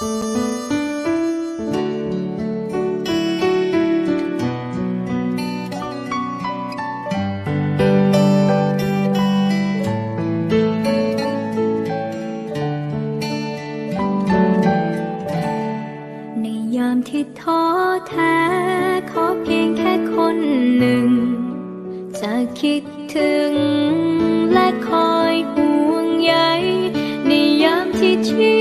ในยามที่ท้อแท้ขอเพียงแค่คนหนึ่ง จะคิดถึงและคอยห่วงใยในยามที่ชี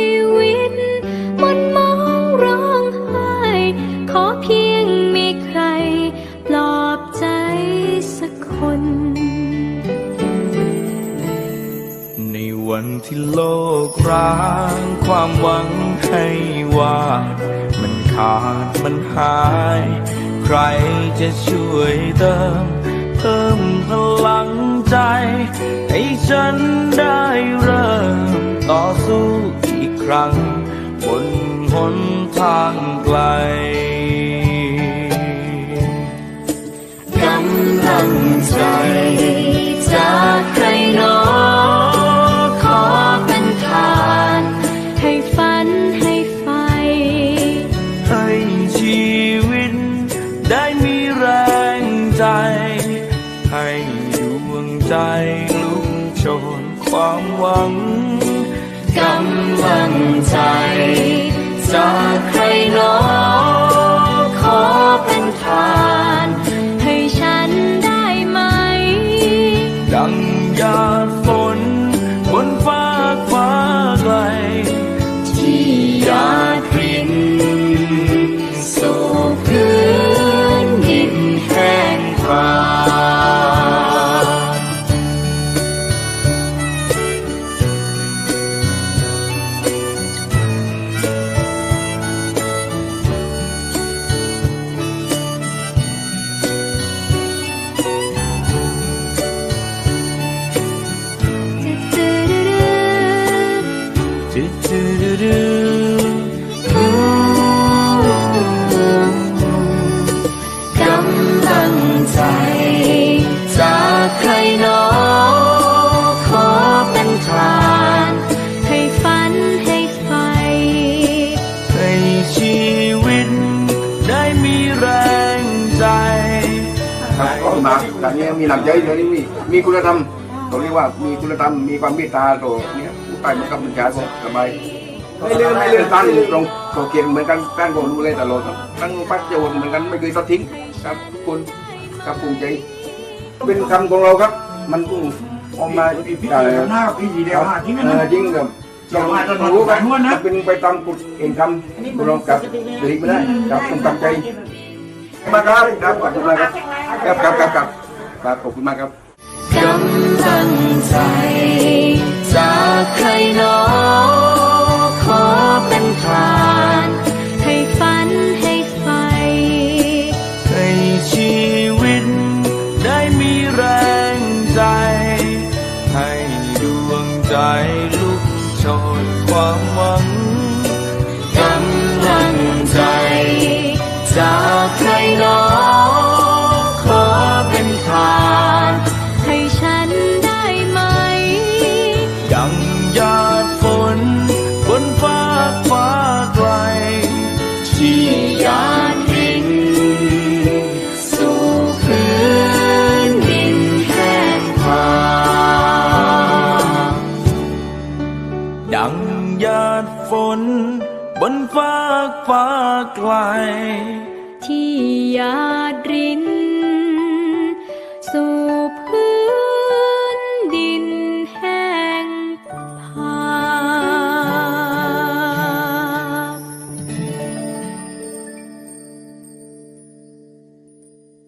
วันที่โลกร้างความหวังให้ว่า มันขาดมันหาย ใครจะช่วยเติม เพิ่มพลังใจ ให้ฉันได้เริ่ม ต่อสู้อีกครั้ง บนหนทางไกลกำลังใจ ได้มีแรงใจ ให้ดวงใจลุกโชนความหวัง ครับก็มาการนี้มีหลักใจเดี๋ยวนี้มีมีคุณธรรมเราเรียกว่ามีคุณธรรมมีความเมตตาต่อเนี่ยผู้ใต้บังคับบัญชาก็สบายไม่เลื่อนไม่เลื่อนตั้งตรงโอเกียนเหมือนกันตั้งผมดูแลตลอดครับตั้งปัจจุบันเหมือนกันไม่เคยทอดทิ้งครับทุกคนครับภูมิใจเป็นคำของเราครับ มันต้องออกมาพี่เอ๋หน้าพี่ดีเดียวหาจริงเอนะอจริงครับเรารู้ครับเป็นไปตามกฎเองคำของเรากับเด็กไม่ได้ครับต้องตั้งใจมาครับครับขอบคุณมากครับ ครับครับครับครับครับขอบคุณมากครับกำลังใจจากใครหนอขอเป็นทานให้ฝันให้ไฟให้ชีวิตได้มีแรงใจ ให้ดวงใจ หยาดฝน บนฟ้าฟ้าไกล ที่ยา